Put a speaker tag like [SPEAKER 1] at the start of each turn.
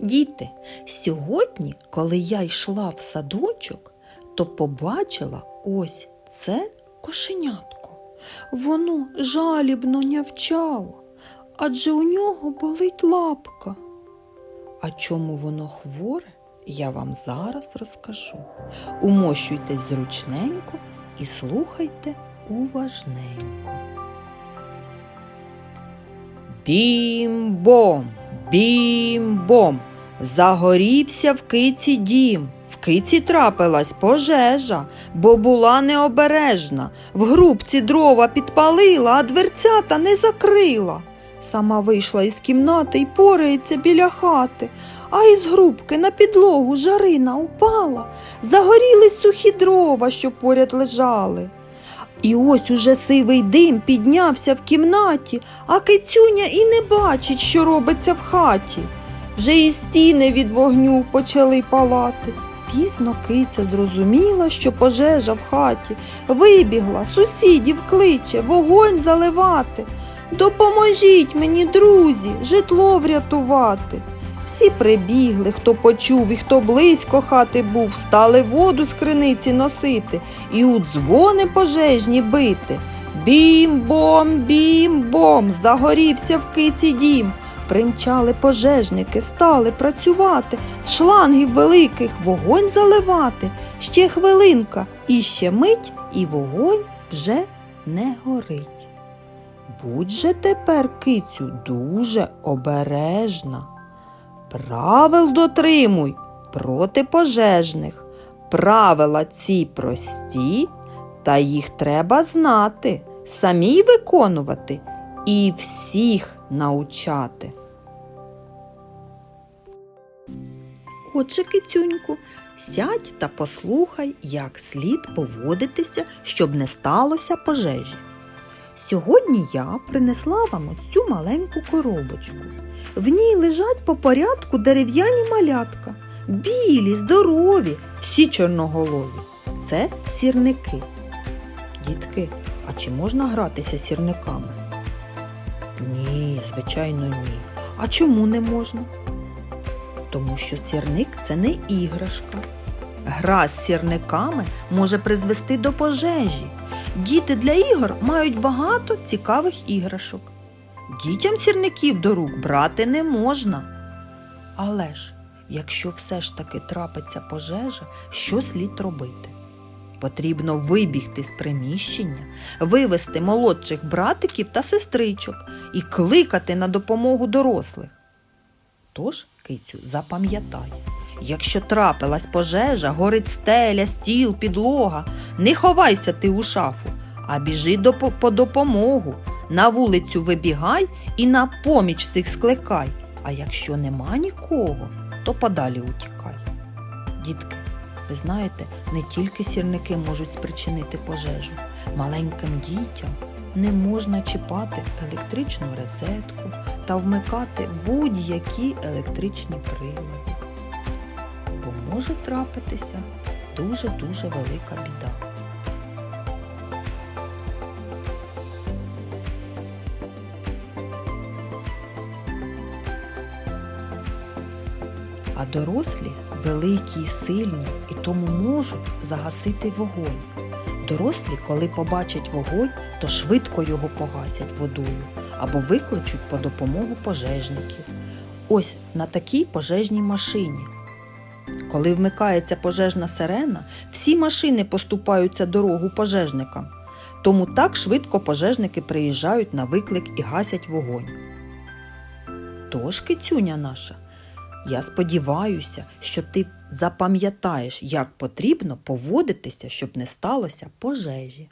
[SPEAKER 1] Діти, сьогодні, коли я йшла в садочок, то побачила ось це кошенятко. Воно жалібно нявчало, адже у нього болить лапка. А чому воно хворе, я вам зараз розкажу. Умощуйтесь зручненько і слухайте уважненько. Бім-бом, бім-бом, загорівся в киці дім. В киці трапилась пожежа, бо була необережна. В грубці дрова підпалила, а дверцята не закрила. Сама вийшла із кімнати й порається біля хати, а із грубки на підлогу жарина упала. Загорілись сухі дрова, що поряд лежали. І ось уже сивий дим піднявся в кімнаті, а кицюня і не бачить, що робиться в хаті. Вже і стіни від вогню почали палати. Пізно киця зрозуміла, що пожежа в хаті. Вибігла, сусідів кличе, вогонь заливати. Допоможіть мені, друзі, житло врятувати. Всі прибігли, хто почув і хто близько хати був, стали воду з криниці носити і у дзвони пожежні бити. Бім-бом, бім-бом, загорівся в киці дім. Примчали пожежники, стали працювати, з шлангів великих вогонь заливати. Ще хвилинка, і ще мить, і вогонь вже не горить. Будь же тепер, кицю, дуже обережна. Правил дотримуй проти пожежних. Правила ці прості, та їх треба знати, самій виконувати і всіх научати. Отже, кицюньку, сядь та послухай, як слід поводитися, щоб не сталося пожежі. Сьогодні я принесла вам ось цю маленьку коробочку. В ній лежать по порядку дерев'яні малятка, білі, здорові, всі чорноголові. Це сірники. Дітки, а чи можна гратися сірниками? Ні, звичайно, ні. А чому не можна? Тому що сірник це не іграшка. Гра з сірниками може призвести до пожежі. Діти для ігор мають багато цікавих іграшок. Дітям сірників до рук брати не можна. Але ж, якщо все ж таки трапиться пожежа, що слід робити? Потрібно вибігти з приміщення, вивести молодших братиків та сестричок і кликати на допомогу дорослих. Тож, кицю, запам'ятай, якщо трапилась пожежа, горить стеля, стіл, підлога, не ховайся ти у шафу, а біжи до, по, по допомогу. На вулицю вибігай і на поміч всіх скликай. А якщо нема нікого, то подалі утікай. Дітки, ви знаєте, не тільки сірники можуть спричинити пожежу. Маленьким дітям не можна чіпати електричну розетку та вмикати будь-які електричні прилади. Бо може трапитися дуже-дуже велика біда. А дорослі великі і сильні і тому можуть загасити вогонь. Дорослі, коли побачать вогонь, то швидко його погасять водою або викличуть по допомогу пожежників. Ось на такій пожежній машині. Коли вмикається пожежна сирена, всі машини поступаються дорогу пожежникам. Тому так швидко пожежники приїжджають на виклик і гасять вогонь. Тож, кицюня наша, я сподіваюся, що ти запам'ятаєш, як потрібно поводитися, щоб не сталося пожежі.